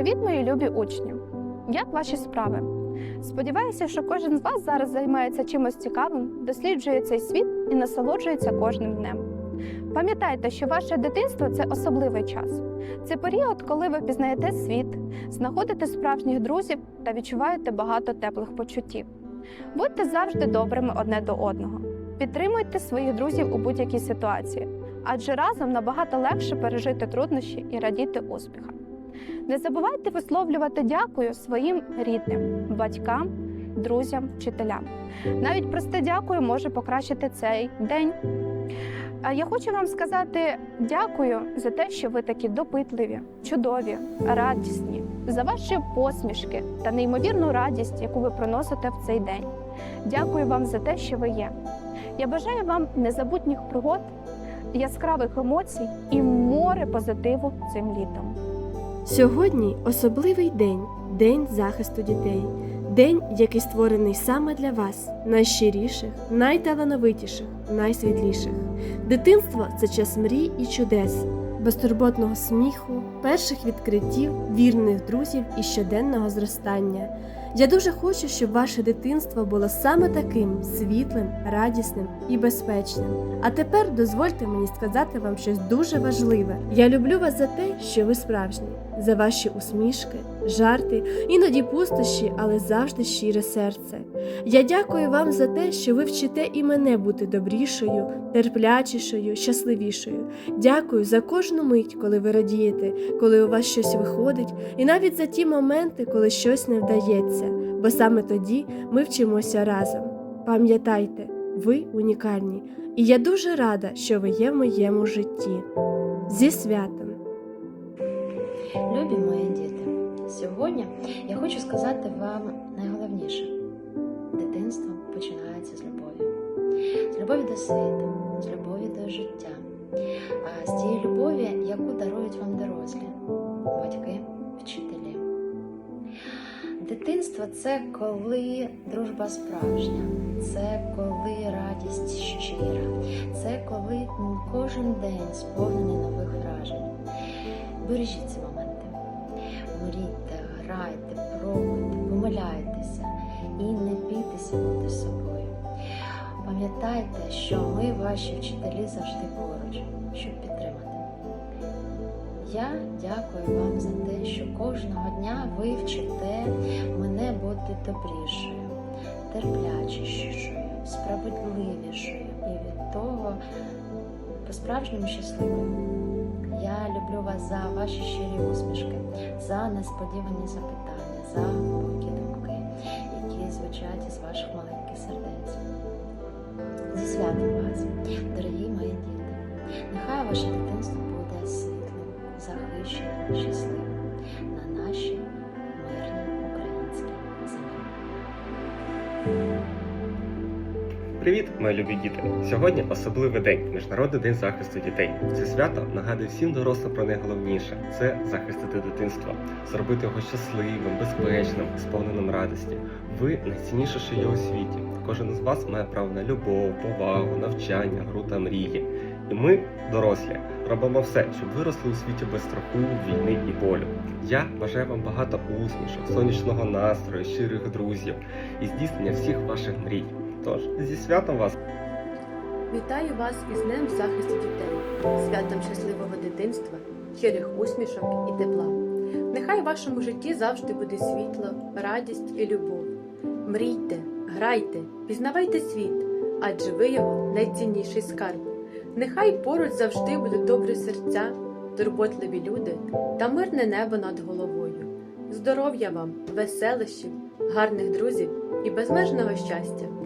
Привіт, мої любі учні! Як ваші справи? Сподіваюся, що кожен з вас зараз займається чимось цікавим, досліджує цей світ і насолоджується кожним днем. Пам'ятайте, що ваше дитинство це особливий час. Це період, коли ви пізнаєте світ, знаходите справжніх друзів та відчуваєте багато теплих почуттів. Будьте завжди добрими одне до одного. Підтримуйте своїх друзів у будь-якій ситуації, адже разом набагато легше пережити труднощі і радіти успіхам. Не забувайте висловлювати дякую своїм рідним, батькам, друзям, вчителям. Навіть просте дякую може покращити цей день. А я хочу вам сказати дякую за те, що ви такі допитливі, чудові, радісні, за ваші посмішки та неймовірну радість, яку ви приносите в цей день. Дякую вам за те, що ви є. Я бажаю вам незабутніх пригод, яскравих емоцій і море позитиву цим літом. Сьогодні особливий день День захисту дітей. День, який створений саме для вас, найщиріших, найталановитіших, найсвітліших. Дитинство це час мрій і чудес, безтурботного сміху, перших відкриттів, вірних друзів і щоденного зростання. Я дуже хочу, щоб ваше дитинство було саме таким світлим, радісним і безпечним. А тепер дозвольте мені сказати вам щось дуже важливе. Я люблю вас за те, що ви справжні, за ваші усмішки, жарти, іноді пустощі, але завжди щире серце. Я дякую вам за те, що ви вчите і мене бути добрішою, терплячішою, щасливішою. Дякую за кожну мить, коли ви радієте, коли у вас щось виходить, і навіть за ті моменти, коли щось не вдається, бо саме тоді ми вчимося разом. Пам'ятайте, ви унікальні, і я дуже рада, що ви є в моєму житті. Зі святом! Любі мої діти, сьогодні я хочу сказати вам найголовніше: дитинство починається з любові, з любові до світу, з любові до життя, з тієї любові, яку дарують вам дорослі, батьки, вчителі. Дитинство це коли дружба справжня, це коли радість щира, це коли кожен день сповнений нових вражень. Бережіть ці бійтеся собою. Пам'ятайте, що ми, ваші вчителі, завжди поруч, щоб підтримати. Я дякую вам за те, що кожного дня ви вчите мене бути добрішою, терплячішою, справедливішою і від того по-справжньому щасливою. Я люблю вас за ваші щирі усмішки, за несподівані запитання, за глибокі думки, які звучать із ваших маленьких сердець. Зі святом вас, дорогі мої діти! Нехай ваше дитинство буде світлим, захищеним, щасливим на нашій мирній українській землі. Привіт, мої любі діти! Сьогодні особливий день Міжнародний день захисту дітей. Це свято нагадує всім дорослим про найголовніше це захистити дитинство, зробити його щасливим, безпечним, сповненим радості. Ви найцінніше, що є у світі. Кожен з вас має право на любов, повагу, навчання, гру та мрії. І ми, дорослі, робимо все, щоб виросли у світі без страху, війни і болю. Я бажаю вам багато усмішок, сонячного настрою, щирих друзів і здійснення всіх ваших мрій. Тож зі святом вас! Вітаю вас із Днем захисту дітей, святом щасливого дитинства, щирих усмішок і тепла. Нехай в вашому житті завжди буде світло, радість і любов. Мрійте, грайте, пізнавайте світ, адже ви його найцінніший скарб. Нехай поруч завжди будуть добрі серця, турботливі люди та мирне небо над головою. Здоров'я вам, веселощів, гарних друзів і безмежного щастя!